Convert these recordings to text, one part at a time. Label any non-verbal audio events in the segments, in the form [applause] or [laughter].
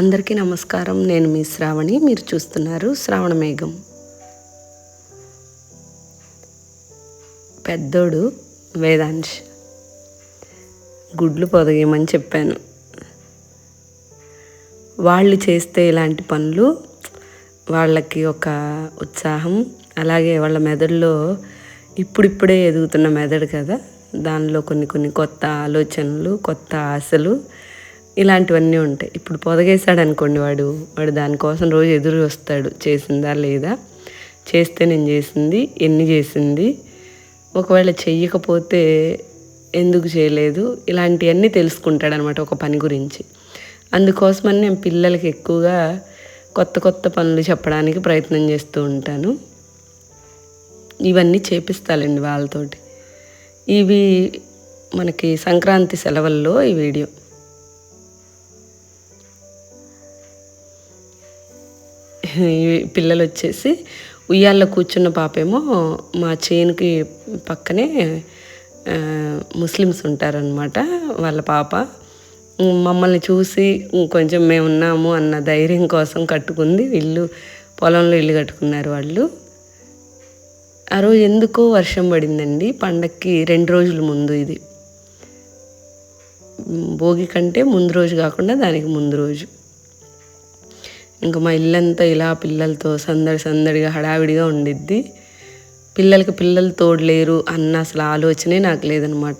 అందరికీ నమస్కారం. నేను మీ శ్రావణి. మీరు చూస్తున్నారు శ్రావణ మేఘం. పెద్దోడు వేదాంశ్. గుడ్లు పొదగేయమని చెప్పాను. వాళ్ళు చేస్తే ఇలాంటి పనులు వాళ్ళకి ఒక ఉత్సాహం. అలాగే వాళ్ళ మెదడులో ఇప్పుడిప్పుడే ఎదుగుతున్న మెదడు కదా. దానిలో కొన్ని కొన్ని కొత్త ఆలోచనలు కొత్త ఆశలు ఇలాంటివన్నీ ఉంటాయి. ఇప్పుడు పొదగేశాడు అనుకోండి వాడు వాడు దానికోసం రోజు ఎదురు వస్తాడు. చేసిందా లేదా? చేస్తే నేను చేసింది ఎన్ని చేసింది? ఒకవేళ చెయ్యకపోతే ఎందుకు చేయలేదు? ఇలాంటివన్నీ తెలుసుకుంటాడు అనమాట ఒక పని గురించి. అందుకోసమని నేను పిల్లలకి ఎక్కువగా కొత్త కొత్త పనులు చెప్పడానికి ప్రయత్నం చేస్తూ ఉంటాను. ఇవన్నీ చేపిస్తాలండి వాళ్ళతోటి. ఇవి మనకి సంక్రాంతి సెలవుల్లో ఈ వీడియో. పిల్లలు వచ్చేసి ఉయ్యాల్లో కూర్చున్న పాపేమో మా చేనుకి పక్కనే ముస్లిమ్స్ ఉంటారనమాట వాళ్ళ పాప. మమ్మల్ని చూసి కొంచెం మేము ఉన్నాము అన్న ధైర్యం కోసం కట్టుకుంది. ఇల్లు పొలంలో ఇల్లు కట్టుకున్నారు వాళ్ళు. ఆ రోజు ఎందుకో వర్షం పడిందండి. పండక్కి రెండు రోజుల ముందు ఇది. భోగి కంటే ముందు రోజు కాకుండా దానికి ముందు రోజు. ఇంకా మా ఇల్లంతా ఇలా పిల్లలతో సందడి సందడిగా హడావిడిగా ఉండిద్ది. పిల్లలకి పిల్లలు తోడలేరు అన్న అసలు ఆలోచనే నాకు లేదనమాట.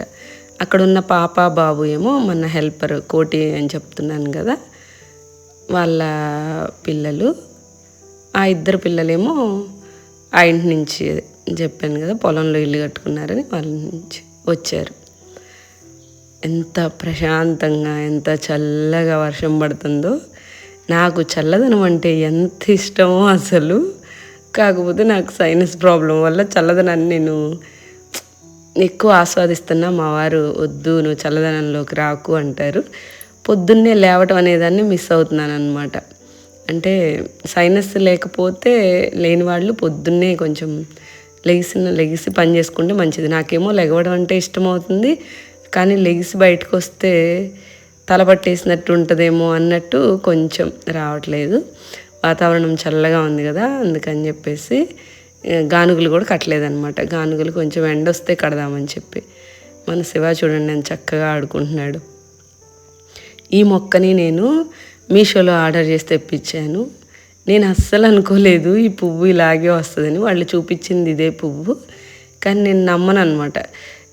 అక్కడ ఉన్న పాప బాబు ఏమో మన హెల్పర్ కోటి అని చెప్తున్నాను కదా వాళ్ళ పిల్లలు ఆ ఇద్దరు పిల్లలేమో ఆ ఇంటి నుంచి చెప్పాను కదా పొలంలో ఇల్లు కట్టుకున్నారని వాళ్ళ నుంచి వచ్చారు. ఎంత ప్రశాంతంగా ఎంత చల్లగా వర్షం పడుతుందో. నాకు చల్లదనం అంటే ఎంత ఇష్టమో అసలు. కాకపోతే నాకు సైనస్ ప్రాబ్లం వల్ల చల్లదనాన్ని నేను ఎక్కువ ఆస్వాదిస్తున్నా. మా వారు వద్దు నువ్వు చల్లదనంలోకి రాకు అంటారు. పొద్దున్నే లేవటం అనేదాన్ని మిస్ అవుతున్నాను అనమాట అంటే సైనస్ లేకపోతే లేని వాళ్ళు పొద్దున్నే కొంచెం లెగిసిన లెగిసి పని చేసుకుంటే మంచిది. నాకేమో లెగవడం అంటే ఇష్టం అవుతుంది కానీ లెగిసి బయటకు వస్తే తల పట్టేసినట్టు ఉంటుందేమో అన్నట్టు కొంచెం రావట్లేదు. వాతావరణం చల్లగా ఉంది కదా అందుకని చెప్పేసి గానుగులు కూడా కట్టలేదన్నమాట. గానుగులు కొంచెం ఎండ వస్తే కడదామని చెప్పి. మన శివ చూడండి నేను చక్కగా ఆడుకుంటున్నాడు. ఈ మొక్కని నేను మీషోలో ఆర్డర్ చేసి తెప్పించాను. నేను అస్సలు అనుకోలేదు ఈ పువ్వు ఇలాగే వస్తుందని. వాళ్ళు చూపించింది ఇదే పువ్వు. కానీ నేను నమ్మను అనమాట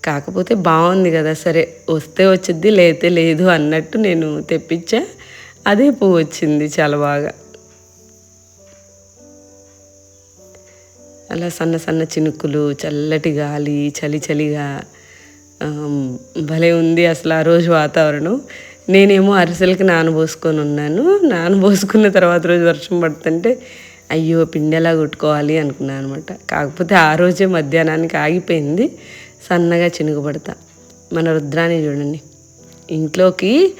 కాకపోతే బాగుంది కదా సరే వస్తే వచ్చింది లేతే లేదు అన్నట్టు నేను తెప్పించా. అదే పువ్వు వచ్చింది చాలా బాగా. అలా సన్న సన్న చినుకులు చల్లటి గాలి చలి చలిగా భలే ఉంది అసలు ఆ రోజు వాతావరణం. నేనేమో అరిసెలకి నానబోసుకొని ఉన్నాను. నానబోసుకున్న తర్వాత రోజు వర్షం పడుతుంటే అయ్యో పిండి ఎలా కొట్టుకోవాలి అనుకున్నాను అనమాట కాకపోతే ఆ రోజే మధ్యాహ్నానికి ఆగిపోయింది. సన్నగా చినుగుపడతా మన రుద్రాన్ని చూడండి. ఇంట్లోకి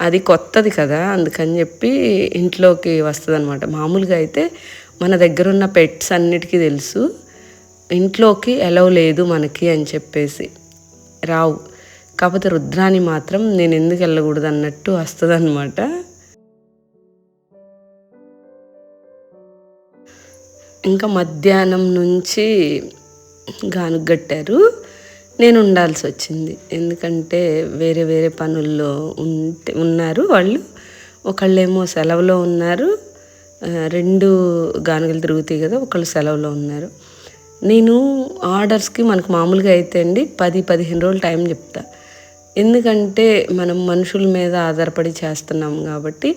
అది కొత్తది కదా అందుకని చెప్పి ఇంట్లోకి వస్తుంది అనమాట మామూలుగా అయితే మన దగ్గర ఉన్న పెట్స్ అన్నిటికీ తెలుసు. ఇంట్లోకి ఎలవ్ లేదు మనకి అని చెప్పేసి. రావు. కాకపోతే రుద్రాని మాత్రం నేను ఎందుకు వెళ్ళకూడదు అన్నట్టు వస్తుంది అనమాట ఇంకా మధ్యాహ్నం నుంచి గానుగ కట్టారు. నేను ఉండాల్సి వచ్చింది. ఎందుకంటే వేరే వేరే పనుల్లో ఉంటే ఉన్నారు వాళ్ళు. ఒకళ్ళేమో సెలవులో ఉన్నారు. రెండు గానుగలు తిరుగుతాయి కదా ఒకళ్ళు సెలవులో ఉన్నారు. నేను ఆర్డర్స్కి మనకు మామూలుగా అయితే అండి పది పదిహేను రోజులు టైం చెప్తా. ఎందుకంటే మనం మనుషుల మీద ఆధారపడి చేస్తున్నాం కాబట్టి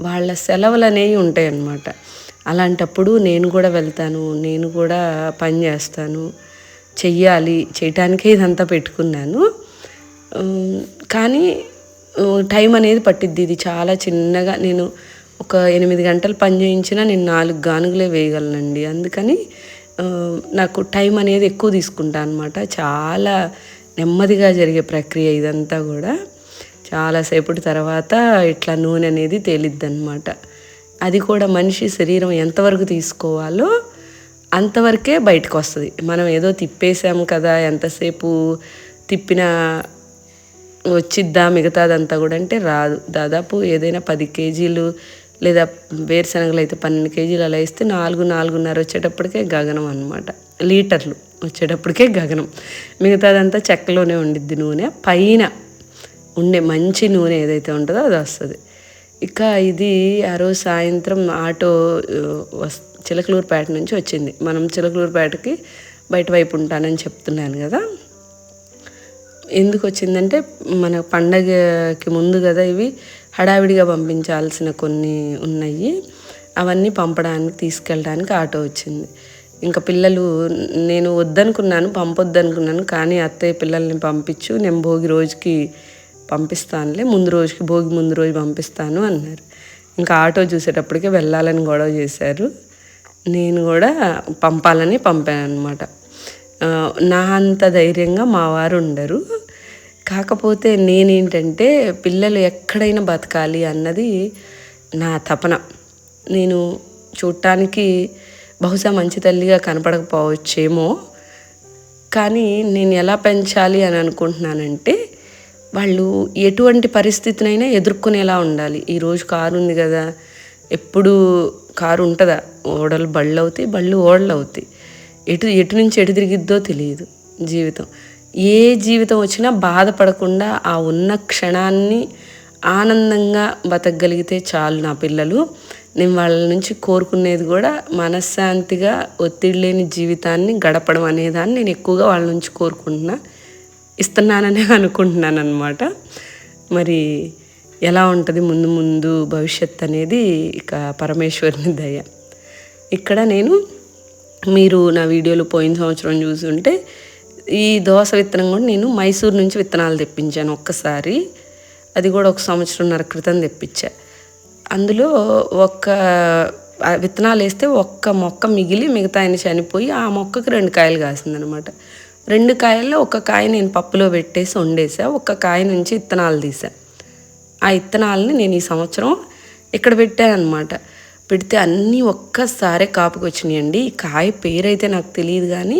వాళ్ళ సెలవులు అనేవి ఉంటాయి అన్నమాట అలాంటప్పుడు నేను కూడా వెళ్తాను నేను కూడా పని చేస్తాను. చెయ్యాలి చేయటానికే ఇదంతా పెట్టుకున్నాను. కానీ టైం అనేది పట్టిద్ది. ఇది చాలా చిన్నగా నేను ఒక ఎనిమిది గంటలు పని చేయించినా నేను నాలుగు గానుగులే వేయగలనండి. అందుకని నాకు టైం అనేది ఎక్కువ తీసుకుంటా అనమాట చాలా నెమ్మదిగా జరిగే ప్రక్రియ ఇదంతా కూడా. చాలాసేపటి తర్వాత ఇట్లా నూనె అనేది తేలిద్ది అనమాట అది కూడా మనిషి శరీరం ఎంతవరకు తీసుకోవాలో అంతవరకే బయటకు వస్తుంది మనం ఏదో తిప్పేసాం కదా ఎంతసేపు తిప్పినా వచ్చిద్దా మిగతాదంతా కూడా అంటే రాదు. దాదాపు ఏదైనా పది కేజీలు లేదా వేరుశనగలు అయితే పన్నెండు కేజీలు అలా వేస్తే నాలుగు నాలుగున్నర వచ్చేటప్పటికే గగనం అనమాట లీటర్లు వచ్చేటప్పటికే గగనం. మిగతాదంతా చెక్కలోనే ఉండిద్ది నూనె. పైన ఉండే మంచి నూనె ఏదైతే ఉంటుందో అది వస్తుంది. ఇక ఇది ఆ రోజు సాయంత్రం ఆటో ఆ, వస్ చిలకలూరుపేట నుంచి వచ్చింది. మనం చిలకలూరుపేటకి బయట వైపు ఉంటానని చెప్తున్నాను కదా. ఎందుకు వచ్చిందంటే మన పండగకి ముందు కదా ఇవి హడావిడిగా పంపించాల్సిన కొన్ని ఉన్నాయి. అవన్నీ పంపడానికి తీసుకెళ్ళడానికి ఆటో వచ్చింది. ఇంకా పిల్లలు నేను వద్దనుకున్నాను పంపొద్దనుకున్నాను కానీ అత్తయ్య పిల్లల్ని పంపించు నేను భోగి రోజుకి పంపిస్తానులే ముందు రోజుకి భోగి ముందు రోజు పంపిస్తాను అన్నారు. ఇంకా ఆటో చూసేటప్పటికే వెళ్ళాలని గొడవ చేశారు. నేను కూడా పంపాలని పంపాను అనమాట నా అంత ధైర్యంగా మా వారు ఉండరు. కాకపోతే నేనేంటంటే పిల్లలు ఎక్కడైనా బతకాలి అన్నది నా తపన. నేను చూడటానికి బహుశా మంచి తల్లిగా కనపడకపోవచ్చేమో. కానీ నేను ఎలా పెంచాలి అని అనుకుంటున్నానంటే వాళ్ళు ఎటువంటి పరిస్థితినైనా ఎదుర్కొనేలా ఉండాలి. ఈరోజు కారు ఉంది కదా ఎప్పుడు కారు ఉంటుందా? ఓడలు బళ్ళు అవుతాయి బళ్ళు ఓడలు అవుతాయి. ఎటు ఎటు నుంచి ఎటు తిరిగిద్దో తెలియదు జీవితం. ఏ జీవితం వచ్చినా బాధపడకుండా ఆ ఉన్న క్షణాన్ని ఆనందంగా బతకగలిగితే చాలు నా పిల్లలు. నేను వాళ్ళ నుంచి కోరుకునేది కూడా మనశ్శాంతిగా ఒత్తిడి లేని జీవితాన్ని గడపడం అనేదాన్ని నేను ఎక్కువగా వాళ్ళ నుంచి కోరుకుంటున్నా ఇస్తున్నాననే [laughs] అనుకుంటున్నాను అనమాట మరి ఎలా ఉంటుంది ముందు ముందు భవిష్యత్ అనేది ఇక పరమేశ్వరుని దయ. ఇక్కడ నేను మీరు నా వీడియోలో పోయిన సంవత్సరం చూసుంటే ఈ దోస విత్తనం కూడా నేను మైసూర్ నుంచి విత్తనాలు తెప్పించాను ఒక్కసారి. అది కూడా ఒక సంవత్సరంన్నర క్రితం తెప్పించా. అందులో ఒక్క విత్తనాలు వేస్తే ఒక్క మొక్క మిగిలి మిగతా ఆయన చనిపోయి ఆ మొక్కకి రెండు కాయలు కాసిందనమాట రెండు కాయల్లో ఒక కాయ నేను పప్పులో పెట్టేసి వండేసా ఒక కాయ నుంచి విత్తనాలు తీసా. ఆ ఇత్తనాలని నేను ఈ సంవత్సరం ఇక్కడ పెట్టాను అనమాట పెడితే అన్నీ ఒక్కసారే కాపుకి వచ్చినాయండి ఈ కాయ పేరైతే నాకు తెలియదు కానీ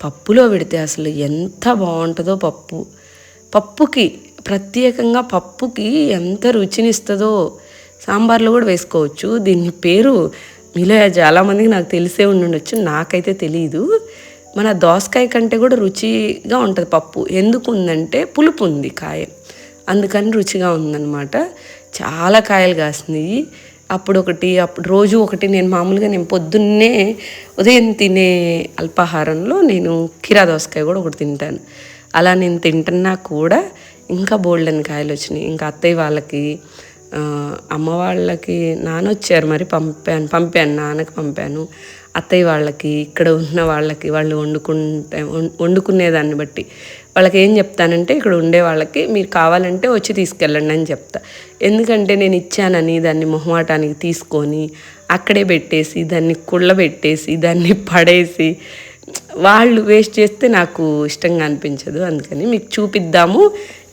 పప్పులో పెడితే అసలు ఎంత బాగుంటుందో పప్పు. పప్పుకి ప్రత్యేకంగా పప్పుకి ఎంత రుచినిస్తుందో సాంబార్లో కూడా వేసుకోవచ్చు. దీని పేరు మీలో చాలామందికి నాకు తెలిసే ఉండి ఉండొచ్చు నాకైతే తెలియదు మన దోసకాయ కంటే కూడా రుచిగా ఉంటుంది పప్పు. ఎందుకు ఉందంటే పులుపు ఉంది కాయ. అందుకని రుచిగా ఉందన్నమాట. చాలా కాయలు కాసినాయి. అప్పుడు ఒకటి అప్పుడు రోజు ఒకటి నేను మామూలుగా నేను పొద్దున్నే ఉదయం తినే అల్పాహారంలో నేను కీరా దోసకాయ కూడా ఒకటి తింటాను. అలా నేను తింటున్నా కూడా ఇంకా బోల్డెన్ కాయలు వచ్చినాయి. ఇంకా అత్తయ్య వాళ్ళకి అమ్మ వాళ్ళకి నాన్న వచ్చారు మరి పంపాను పంపాను నాన్నకి పంపాను. అత్తయ్య వాళ్ళకి ఇక్కడ ఉన్న వాళ్ళకి వాళ్ళు వండుకుంటే వం- వండుకునేదాన్ని బట్టి. వాళ్ళకి ఏం చెప్తానంటే ఇక్కడ ఉండే వాళ్ళకి మీరు కావాలంటే వచ్చి తీసుకెళ్ళండి అని చెప్తా. ఎందుకంటే నేను ఇచ్చానని దాన్ని మొహమాటానికి తీసుకొని అక్కడే పెట్టేసి దాన్ని కుళ్ళబెట్టేసి దాన్ని [laughs] పడేసి వాళ్ళు వేస్ట్ చేస్తే నాకు ఇష్టంగా అనిపించదు. అందుకని మీకు చూపిద్దాము.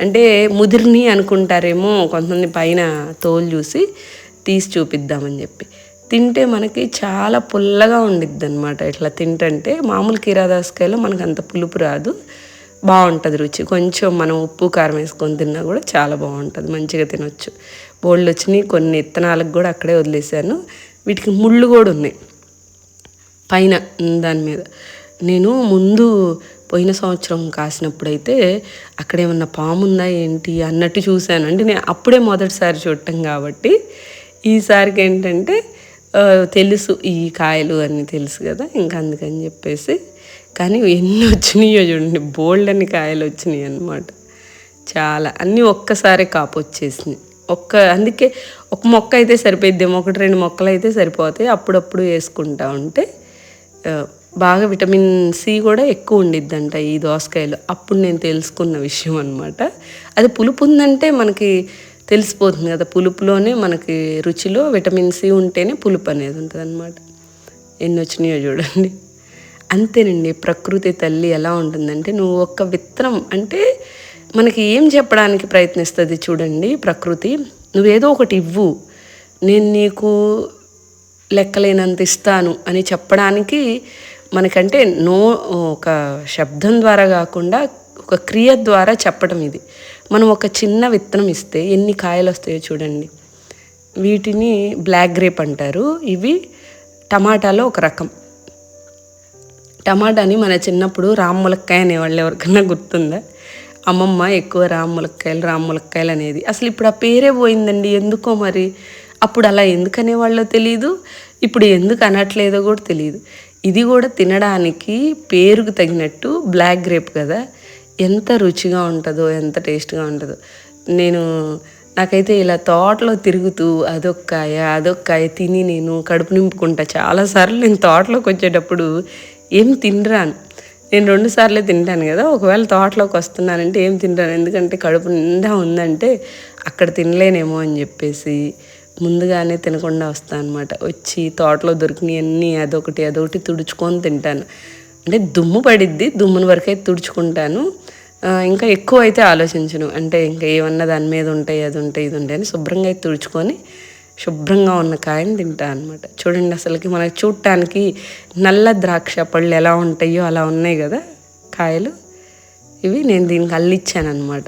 అంటే ముదిరిని అనుకుంటారేమో కొంతమంది పైన తోలు చూసి తీసి చూపిద్దామని చెప్పి. తింటే మనకి చాలా పుల్లగా ఉండిద్ది అనమాట ఇట్లా తింటంటే మామూలు కీరాదాసకాయలో మనకు అంత పులుపు రాదు. బాగుంటుంది రుచి. కొంచెం మనం ఉప్పు కారం వేసుకొని తిన్నా కూడా చాలా బాగుంటుంది. మంచిగా తినొచ్చు. బోళ్ళు వచ్చినాయి. కొన్ని ఇత్తనాలకు కూడా అక్కడే వదిలేసాను వీటికి ముళ్ళు కూడా ఉన్నాయి. పైన దాని మీద. నేను ముందు పోయిన సంవత్సరం కాసినప్పుడైతే అక్కడ ఏమన్నా పాము ఉందా ఏంటి అన్నట్టు చూశాను. అంటే నేను అప్పుడే మొదటిసారి చూడటం కాబట్టి ఈసారికి ఏంటంటే తెలుసు ఈ కాయలు అన్నీ తెలుసు కదా ఇంకా అందుకని చెప్పేసి కానీ ఎన్ని వచ్చినాయో చూడండి. బోల్డ్ అని కాయలు వచ్చినాయి అన్నమాట. చాలా. అన్నీ ఒక్కసారి కాపు వచ్చేసినాయి. ఒక్క అందుకే ఒక మొక్క అయితే సరిపోయిద్దేమో ఒకటి రెండు మొక్కలు అయితే సరిపోతాయి. అప్పుడప్పుడు వేసుకుంటా ఉంటే బాగా విటమిన్ సి కూడా ఎక్కువ ఉండిద్దంట ఈ దోసకాయలు. అప్పుడు నేను తెలుసుకున్న విషయం అనమాట అది పులుపు ఉందంటే మనకి తెలిసిపోతుంది కదా. పులుపులోనే మనకి రుచిలో విటమిన్ సి ఉంటేనే పులుపు అనేది ఉంటుంది అనమాట ఎన్ని వచ్చినాయో చూడండి. అంతేనండి ప్రకృతి తల్లి ఎలా ఉంటుందంటే నువ్వు ఒక్క విత్తనం అంటే మనకి ఏం చెప్పడానికి ప్రయత్నిస్తుంది చూడండి ప్రకృతి. నువ్వేదో ఒకటి ఇవ్వు నేను నీకు లెక్కలేనంత ఇస్తాను అని చెప్పడానికి మనకంటే నో ఒక శబ్దం ద్వారా కాకుండా ఒక క్రియ ద్వారా చెప్పడం ఇది. మనం ఒక చిన్న విత్తనం ఇస్తే ఎన్ని కాయలు వస్తాయో చూడండి. వీటిని బ్లాక్ గ్రేప్ అంటారు. ఇవి టమాటాలో ఒక రకం. టమాటాని మన చిన్నప్పుడు రామ్ములక్కాయ అనేవాళ్ళు ఎవరికన్నా గుర్తుందా? అమ్మమ్మ ఎక్కువ రామ్ములక్కాయలు రామ్ములక్కాయలు అనేది. అసలు ఇప్పుడు ఆ పేరే పోయిందండి ఎందుకో మరి? అప్పుడు అలా ఎందుకు అనేవాళ్ళో తెలియదు ఇప్పుడు ఎందుకు అనట్లేదో కూడా తెలియదు ఇది కూడా తినడానికి పేరుకు తగినట్టు బ్లాక్ గ్రేప్ కదా? ఎంత రుచిగా ఉంటుందో ఎంత టేస్ట్గా ఉంటుందో. నేను నాకైతే ఇలా తోటలో తిరుగుతూ అదొక్కాయ అదొక్కాయ తిని నేను కడుపు నింపుకుంటా. చాలాసార్లు నేను తోటలోకి వచ్చేటప్పుడు ఏం తినరాను. నేను రెండు సార్లే తింటాను కదా ఒకవేళ తోటలోకి వస్తున్నానంటే ఏం తింటాను? ఎందుకంటే కడుపు నిండా ఉందంటే అక్కడ తినలేనేమో అని చెప్పేసి ముందుగానే తినకుండా వస్తాను అనమాట వచ్చి తోటలో దొరికినవన్నీ అదొకటి అదొకటి తుడుచుకొని తింటాను. అంటే దుమ్ము పడిద్ది దుమ్ముని వరకే తుడుచుకుంటాను. ఇంకా ఎక్కువ అయితే ఆలోచించను. అంటే ఇంకా ఏమన్నా దాని మీద ఉంటాయి అది ఉంటాయి ఇది ఉంటాయి అని శుభ్రంగా అయితే తుడుచుకొని శుభ్రంగా ఉన్న కాయని తింటా అనమాట చూడండి అసలుకి మనకి చూడటానికి నల్ల ద్రాక్ష పళ్ళు ఎలా ఉంటాయో అలా ఉన్నాయి కదా కాయలు. ఇవి నేను దీనికి అల్లిచ్చాను అనమాట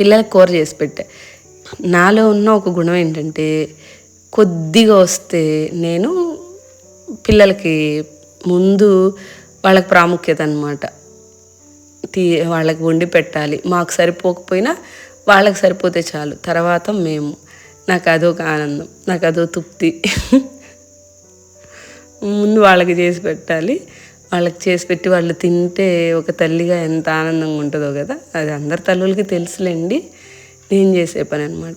పిల్లలకు కూర చేసి పెట్టా. నాలో ఉన్న ఒక గుణం ఏంటంటే కొద్దిగా వస్తే నేను పిల్లలకి ముందు వాళ్ళకి ప్రాముఖ్యత అనమాట తీ వాళ్ళకి వండి పెట్టాలి. మాకు సరిపోకపోయినా వాళ్ళకి సరిపోతే చాలు. తర్వాత మేము నాకు అదొక ఆనందం నాకు అదో తృప్తి. ముందు వాళ్ళకి చేసి పెట్టాలి. వాళ్ళకి చేసి పెట్టి వాళ్ళు తింటే ఒక తల్లిగా ఎంత ఆనందంగా ఉంటుందో కదా. అది అందరి తల్లులకి తెలుసులేండి. నేను చేసే పని అనమాట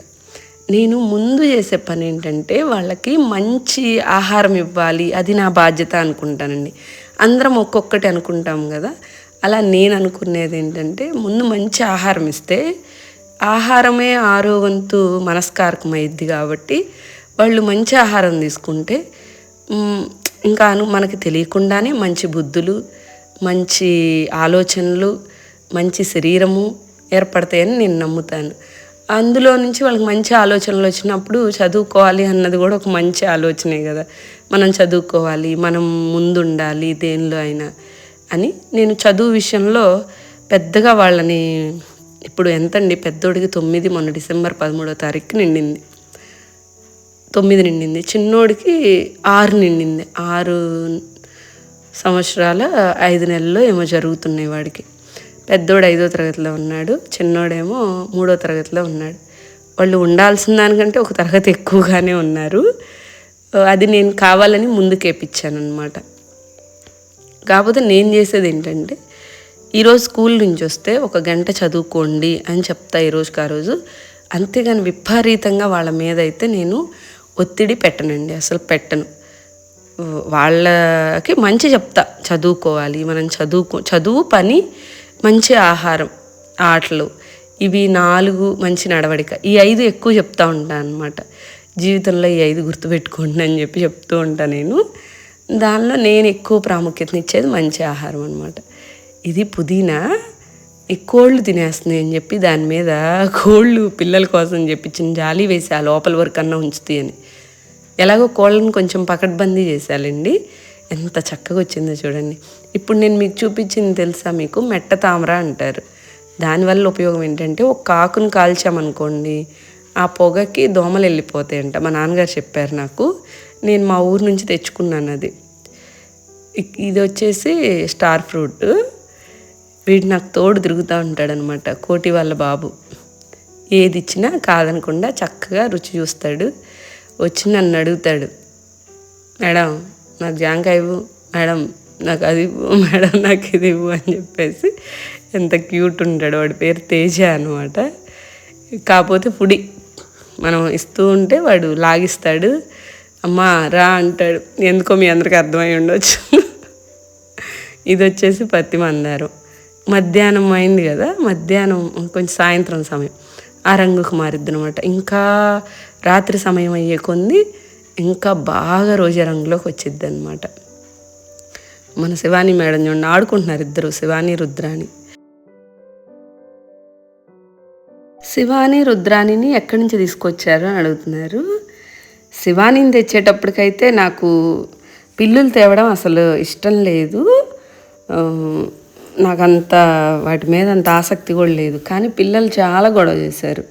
నేను ముందు చేసే పని ఏంటంటే వాళ్ళకి మంచి ఆహారం ఇవ్వాలి. అది నా బాధ్యత అనుకుంటానండి. అందరం ఒక్కొక్కటి అనుకుంటాం కదా. అలా నేను అనుకునేది ఏంటంటే ముందు మంచి ఆహారం ఇస్తే ఆహారమే ఆరో వంతు మనస్కారకమైద్ది కాబట్టి వాళ్ళు మంచి ఆహారం తీసుకుంటే ఇంకా మనకి తెలియకుండానే మంచి బుద్ధులు మంచి ఆలోచనలు మంచి శరీరము ఏర్పడతాయని నేను నమ్ముతాను. అందులో నుంచి వాళ్ళకి మంచి ఆలోచనలు వచ్చినప్పుడు చదువుకోవాలి అన్నది కూడా ఒక మంచి ఆలోచనే కదా. మనం చదువుకోవాలి మనం ముందుండాలి దేనిలో అయినా అని నేను చదువు విషయంలో పెద్దగా వాళ్ళని ఇప్పుడు ఎంతండి? పెద్దోడికి తొమ్మిది మొన్న డిసెంబర్ పదమూడో తారీఖు నిండింది. తొమ్మిది నిండింది. చిన్నోడికి ఆరు నిండింది. ఆరు సంవత్సరాల ఐదు నెలల్లో ఏమో జరుగుతున్నాయి వాడికి. పెద్దోడు ఐదో తరగతిలో ఉన్నాడు. చిన్నోడేమో మూడో తరగతిలో ఉన్నాడు. వాళ్ళు ఉండాల్సిన దానికంటే ఒక తరగతి ఎక్కువగానే ఉన్నారు. అది నేను కావాలని ముందుకేపించాను అనమాట కాకపోతే నేను చేసేది ఏంటంటే ఈరోజు స్కూల్ నుంచి వస్తే ఒక గంట చదువుకోండి అని చెప్తా ఈరోజుకి ఆ రోజు. అంతేగాని విపరీతంగా వాళ్ళ మీద అయితే నేను ఒత్తిడి పెట్టనండి అసలు పెట్టను. వాళ్ళకి మంచి చెప్తా చదువుకోవాలి మనం చదువుకో చదువు పని మంచి ఆహారం ఆటలు ఇవి నాలుగు మంచి నడవడిక. ఈ ఐదు ఎక్కువ చెప్తా ఉంటాను అనమాట జీవితంలో ఈ ఐదు గుర్తుపెట్టుకోండి అని చెప్పి చెప్తూ ఉంటాను నేను. దానిలో నేను ఎక్కువ ప్రాముఖ్యతనిచ్చేది మంచి ఆహారం అనమాట ఇది పుదీనా ఈ కోళ్ళు తినేస్తున్నాయి అని చెప్పి దాని మీద కోళ్ళు పిల్లల కోసం చెప్పి చిన్న జాలి వేసి ఆ లోపల వరకు అన్నా ఉంచుతాయి అని. ఎలాగో కోళ్ళని కొంచెం పకడ్బందీ చేశాలండి. ఎంత చక్కగా వచ్చిందో చూడండి. ఇప్పుడు నేను మీకు చూపించింది తెలుసా మీకు? మెట్ట తామర అంటారు. దానివల్ల ఉపయోగం ఏంటంటే ఒక ఆకును కాల్చామనుకోండి ఆ పొగకి దోమలు వెళ్ళిపోతాయంట. మా నాన్నగారు చెప్పారు నాకు. నేను మా ఊరు నుంచి తెచ్చుకున్నాను అది. ఇది వచ్చేసి స్టార్ ఫ్రూట్. వీడు నాకు తోడు తిరుగుతూ ఉంటాడనమాట కోటి వాళ్ళ బాబు. ఏది ఇచ్చినా కాదనకుండా చక్కగా రుచి చూస్తాడు వచ్చి నన్ను అడుగుతాడు. మేడం నాకు జాంకాయ ఇవ్వు మేడం నాకు అది ఇవ్వు [laughs] మేడం నాకు ఇది ఇవ్వు అని చెప్పేసి ఎంత క్యూట్ ఉంటాడు వాడి పేరు తేజ అనమాట. కాకపోతే పుడి మనం ఇస్తూ ఉంటే వాడు లాగిస్తాడు. అమ్మా రా అంటాడు. ఎందుకో మీ అందరికీ అర్థమై ఉండొచ్చు. [laughs] ఇది వచ్చేసి పత్తి మందారం. మధ్యాహ్నం అయింది కదా మధ్యాహ్నం కొంచెం సాయంత్రం సమయం. ఆ రంగుకు మారిద్ది అనమాట ఇంకా రాత్రి సమయం అయ్యే కొంది ఇంకా బాగా రోజా రంగులోకి వచ్చిద్ది అనమాట మన శివాని మేడం చూడండి ఆడుకుంటున్నారు ఇద్దరు శివాని రుద్రాని. శివాని రుద్రాణిని ఎక్కడి నుంచి తీసుకొచ్చారు అని అడుగుతున్నారు. శివానిని తెచ్చేటప్పటికైతే నాకు పిల్లులు తేవడం అసలు ఇష్టం లేదు. నాకు అంత వాటి మీద అంత ఆసక్తి కూడా లేదు. కానీ పిల్లలు చాలా గొడవ చేశారు.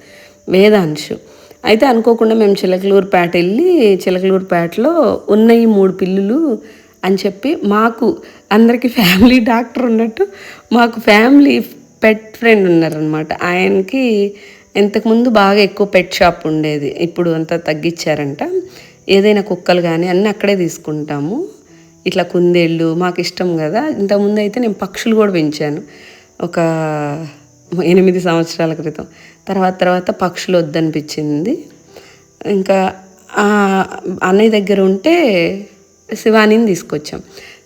వేదాంశు. అయితే అనుకోకుండా మేము చిలకలూరుపేట వెళ్ళి చిలకలూరుపేటలో ఉన్న ఈ మూడు పిల్లులు అని చెప్పి మాకు అందరికీ ఫ్యామిలీ డాక్టర్ ఉన్నట్టు మాకు ఫ్యామిలీ పెట్ ఫ్రెండ్ ఉన్నారనమాట ఆయనకి ఇంతకుముందు బాగా ఎక్కువ పెట్ షాప్ ఉండేది. ఇప్పుడు అంతా తగ్గించారంట. ఏదైనా కుక్కలు కానీ అన్నీ అక్కడే తీసుకుంటాము. ఇట్లా కుందేళ్ళు మాకు ఇష్టం కదా. ఇంతకుముందు అయితే నేను పక్షులు కూడా పెంచాను. ఒక ఎనిమిది సంవత్సరాల క్రితం. తర్వాత తర్వాత పక్షులు వద్దనిపించింది. ఇంకా అన్నయ్య దగ్గర ఉంటే శివానిని తీసుకొచ్చాం.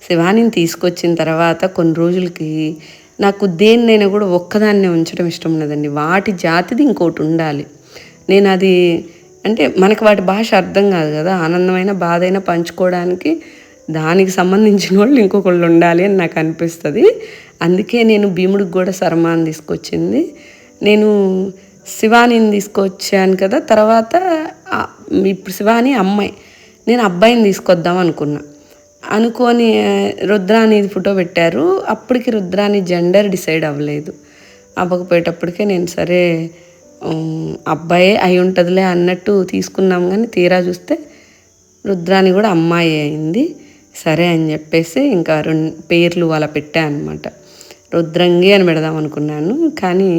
శివానిని తీసుకొచ్చిన తర్వాత కొన్ని రోజులకి నాకు దేన్నైనా కూడా ఒక్కదాన్నే ఉంచడం ఇష్టం ఉన్నదండి వాటి జాతిది ఇంకోటి ఉండాలి. నేను అది అంటే మనకు వాటి భాష అర్థం కాదు కదా. ఆనందమైన బాధైనా పంచుకోవడానికి దానికి సంబంధించిన వాళ్ళు ఇంకొకళ్ళు ఉండాలి అని నాకు అనిపిస్తుంది. అందుకే నేను భీముడికి కూడా సర్మాన్ తీసుకొచ్చింది. నేను శివానిని తీసుకొచ్చాను కదా తర్వాత ఇప్పుడు శివాని అమ్మాయి. నేను అబ్బాయిని తీసుకొద్దాం అనుకున్నా. అనుకొని ఆ, రుద్రాని ఫోటో పెట్టారు. అప్పటికి రుద్రాని జెండర్ డిసైడ్ అవ్వలేదు. అవ్వకపోయేటప్పటికే నేను సరే అబ్బాయే అయి ఉంటుందిలే అన్నట్టు తీసుకున్నాం. కానీ తీరా చూస్తే రుద్రాని కూడా అమ్మాయి అయింది. సరే అని చెప్పేసి ఇంకా రెండు పేర్లు అలా పెట్టా అనమాట రుద్రంగి అని పెడదాం అనుకున్నాను కానీ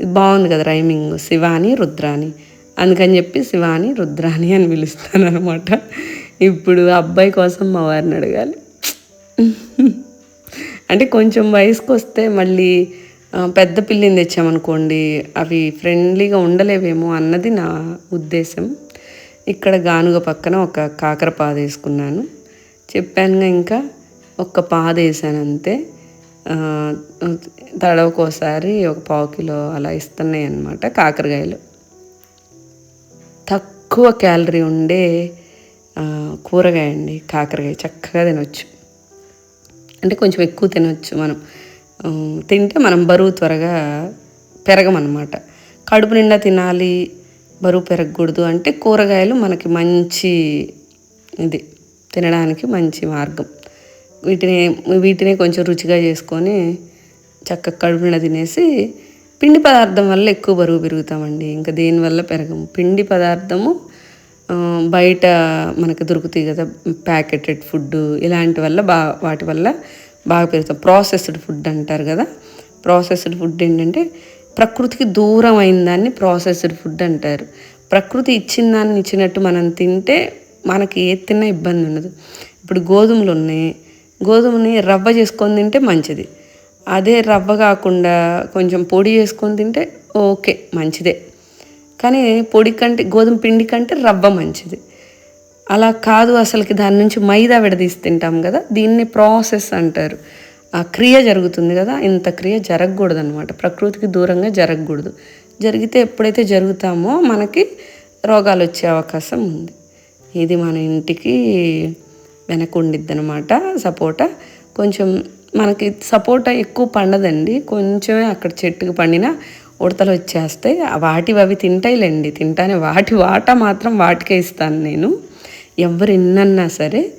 ఇది బాగుంది కదా రైమింగ్. శివాని రుద్రాని. అందుకని చెప్పి శివాని రుద్రాని అని పిలుస్తాను అనమాట ఇప్పుడు అబ్బాయి కోసం మా వారిని అడగాలి. అంటే కొంచెం వయసుకు వస్తే మళ్ళీ పెద్ద పిల్లిని తెచ్చామనుకోండి అవి ఫ్రెండ్లీగా ఉండలేవేమో అన్నది నా ఉద్దేశం. ఇక్కడ గానుగ పక్కన ఒక కాకరపాద వేసుకున్నాను చెప్పానుగా ఇంకా ఒక్క పాద వేసాను అంతే తడవకోసారి ఒక పావు కిలో అలా ఇస్తున్నాయి అన్నమాట కాకరకాయలు. తక్కువ క్యాలరీ ఉండే కూరగాయ అండి కాకరకాయ చక్కగా తినొచ్చు. అంటే కొంచెం ఎక్కువ తినొచ్చు మనం. తింటే మనం బరువు త్వరగా పెరగమన్నమాట. కడుపు నిండా తినాలి బరువు పెరగకూడదు అంటే కూరగాయలు మనకి మంచి ఇది. తినడానికి మంచి మార్గం. వీటిని వీటిని కొంచెం రుచిగా చేసుకొని చక్కగా కడుపున తినేసి పిండి పదార్థం వల్ల ఎక్కువ బరువు పెరుగుతామండి. ఇంకా దేనివల్ల పెరగము? పిండి పదార్థము బయట మనకు దొరుకుతాయి కదా ప్యాకెటెడ్ ఫుడ్ ఇలాంటి వల్ల బా వాటి వల్ల బాగా పెరుగుతాం ప్రాసెస్డ్ ఫుడ్ అంటారు కదా ప్రాసెస్డ్ ఫుడ్ ఏంటంటే ప్రకృతికి దూరం అయిన దాన్ని ప్రాసెస్డ్ ఫుడ్ అంటారు. ప్రకృతి ఇచ్చిన దాన్ని ఇచ్చినట్టు మనం తింటే మనకి ఏది తిన్నా ఇబ్బంది ఉండదు. ఇప్పుడు గోధుమలు ఉన్నాయి గోధుమని రవ్వ చేసుకొని తింటే మంచిది. అదే రవ్వ కాకుండా కొంచెం పొడి చేసుకొని తింటే ఓకే మంచిదే. కానీ పొడి కంటే గోధుమ పిండి కంటే రవ్వ మంచిది. అలా కాదు అసలుకి దాని నుంచి మైదా విడదీసి తింటాం కదా దీన్ని ప్రాసెస్ అంటారు. ఆ క్రియ జరుగుతుంది కదా ఇంత క్రియ జరగకూడదు అనమాట ప్రకృతికి దూరంగా జరగకూడదు. జరిగితే ఎప్పుడైతే జరుగుతామో మనకి రోగాలు వచ్చే అవకాశం ఉంది. ఇది మన ఇంటికి వెనక ఉండిద్ది అనమాట సపోటా. కొంచెం మనకి సపోటా ఎక్కువ పండదండి. కొంచెమే అక్కడ చెట్టుకు పండిన ఉడతలు వచ్చేస్తాయి. వాటివి అవి తింటాయిలేండి. తింటానే వాటి వాటా మాత్రం వాటికే ఇస్తాను నేను. ఎవరు ఎన్నన్నా సరే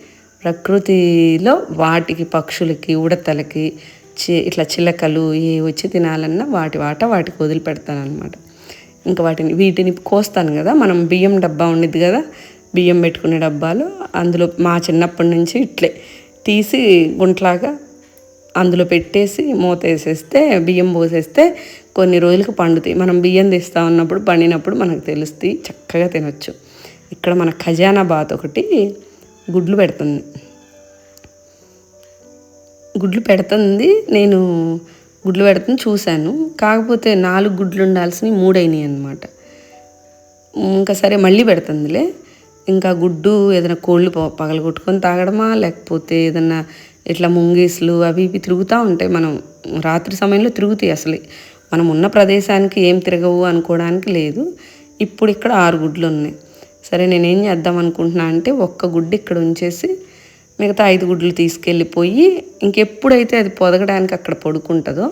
ప్రకృతిలో వాటికి పక్షులకి ఉడతలకి చి ఇట్లా చిలకలు ఏ వచ్చి తినాలన్నా వాటి వాట వాటికి వదిలిపెడతాను అనమాట ఇంకా వాటిని వీటిని కోస్తాను కదా మనం బియ్యం డబ్బా ఉండిద్ది కదా బియ్యం పెట్టుకునే డబ్బాలు అందులో మా చిన్నప్పటి నుంచి ఇట్లే తీసి గుంట్లాగా అందులో పెట్టేసి మూత వేసేస్తే బియ్యం పోసేస్తే కొన్ని రోజులకు పండుతాయి. మనం బియ్యం తీస్తూ ఉన్నప్పుడు పండినప్పుడు మనకు తెలుస్తాయి చక్కగా తినొచ్చు. ఇక్కడ మన ఖజానా బాత్ ఒకటి గుడ్లు పెడుతుంది. గుడ్లు పెడుతుంది నేను గుడ్లు పెడుతుంది చూశాను. కాకపోతే నాలుగు గుడ్లు ఉండాల్సినవి మూడైనాయి అనమాట ఇంకా సరే మళ్ళీ పెడుతుందిలే. ఇంకా గుడ్డు ఏదైనా కోళ్ళు ప- పగలగొట్టుకొని తాగడమా? లేకపోతే ఏదైనా ఇట్లా ముంగీసులు అవి ఇవి తిరుగుతూ ఉంటాయి. మనం రాత్రి సమయంలో తిరుగుతాయి అసలు. మనం ఉన్న ప్రదేశానికి ఏం తిరగవు అనుకోవడానికి లేదు. ఇప్పుడు ఇక్కడ ఆరు గుడ్లు ఉన్నాయి. సరే నేనేం చేద్దాం అనుకుంటున్నా అంటే ఒక్క గుడ్డు ఇక్కడ ఉంచేసి మిగతా ఐదు గుడ్లు తీసుకెళ్ళిపోయి ఇంకెప్పుడైతే అది పొదగడానికి అక్కడ పడుకుంటుందో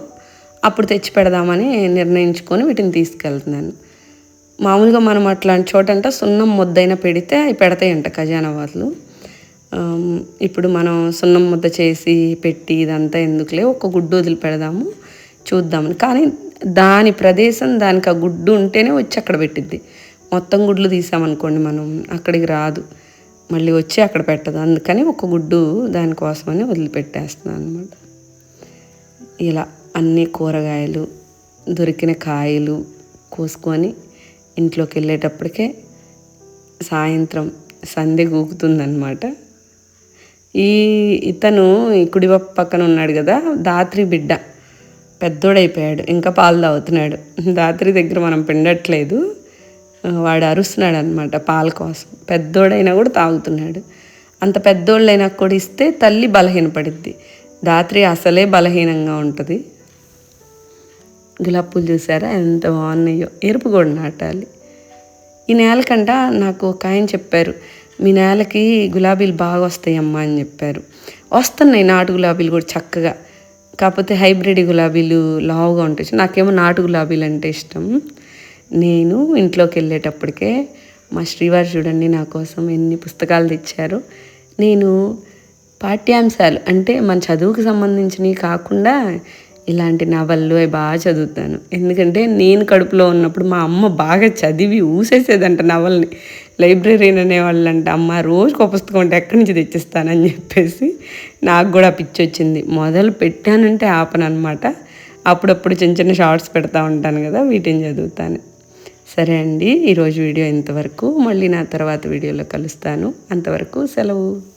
అప్పుడు తెచ్చి పెడదామని నిర్ణయించుకొని వీటిని తీసుకెళ్తున్నాను. మామూలుగా మనం అట్లాంటి చోట అంట సున్నం ముద్దైనా పెడితే అవి పెడతాయంట ఖజానా వాళ్ళు ఇప్పుడు మనం సున్నం ముద్ద చేసి పెట్టి ఇదంతా ఎందుకులే ఒక గుడ్డు వదిలి పెడదాము చూద్దామని. కానీ దాని ప్రదేశం దానికి ఆ గుడ్డు ఉంటేనే వచ్చి అక్కడ పెట్టిద్ది. మొత్తం గుడ్లు తీసామనుకోండి మనం అక్కడికి రాదు. మళ్ళీ వచ్చి అక్కడ పెట్టదు. అందుకని ఒక గుడ్డు దానికోసమని వదిలిపెట్టేస్తున్నాను అనమాట ఇలా అన్ని కూరగాయలు దొరికిన కాయలు కోసుకొని ఇంట్లోకి వెళ్ళేటప్పటికే సాయంత్రం సంధ్య గూకుతుందనమాట ఈ ఇతను ఈ పక్కన ఉన్నాడు కదా దాత్రి బిడ్డ. పెద్దోడైపోయాడు ఇంకా పాలు తాగుతున్నాడు. దాత్రి దగ్గర మనం పిండట్లేదు. వాడు అరుస్తున్నాడు అనమాట పాల కోసం. పెద్దోడైనా కూడా తాగుతున్నాడు. అంత పెద్దోళ్ళైనా కూడా ఇస్తే తల్లి బలహీనపడిద్ది. దాత్రి అసలే బలహీనంగా ఉంటుంది. గులాబీ పూలు చూసారా? ఎంత బాగున్నాయో. ఎరుపు కూడా నాటాలి. ఈ నేలకంట నాకు ఒక ఆయన చెప్పారు మీ నేలకి గులాబీలు బాగా వస్తాయమ్మా అని చెప్పారు. వస్తున్నాయి నాటు గులాబీలు కూడా చక్కగా. కాకపోతే హైబ్రిడ్ గులాబీలు లావుగా ఉంటాయి. నాకేమో నాటు గులాబీలు అంటే ఇష్టం. నేను ఇంట్లోకి వెళ్ళేటప్పటికే మా శ్రీవారు చూడండి నా కోసం ఎన్ని పుస్తకాలు తెచ్చారు. నేను పాఠ్యాంశాలు అంటే మన చదువుకు సంబంధించినవి కాకుండా ఇలాంటి నవళ్ళు అవి బాగా చదువుతాను. ఎందుకంటే నేను కడుపులో ఉన్నప్పుడు మా అమ్మ బాగా చదివి ఊసేసేదంట నవల్ని. లైబ్రరీని అనేవాళ్ళంట అమ్మ రోజుకు ఒక పుస్తకం ఉంటే ఎక్కడి నుంచి తెచ్చిస్తానని చెప్పేసి నాకు కూడా పిచ్చి వచ్చింది. మొదలు పెట్టానంటే ఆపనమాట అప్పుడప్పుడు చిన్న చిన్న షార్ట్స్ పెడతా ఉంటాను కదా వీటిని చదువుతాను. సరే అండి ఈరోజు వీడియో ఇంతవరకు. మళ్ళీ నా తర్వాత వీడియోలో కలుస్తాను. అంతవరకు సెలవు.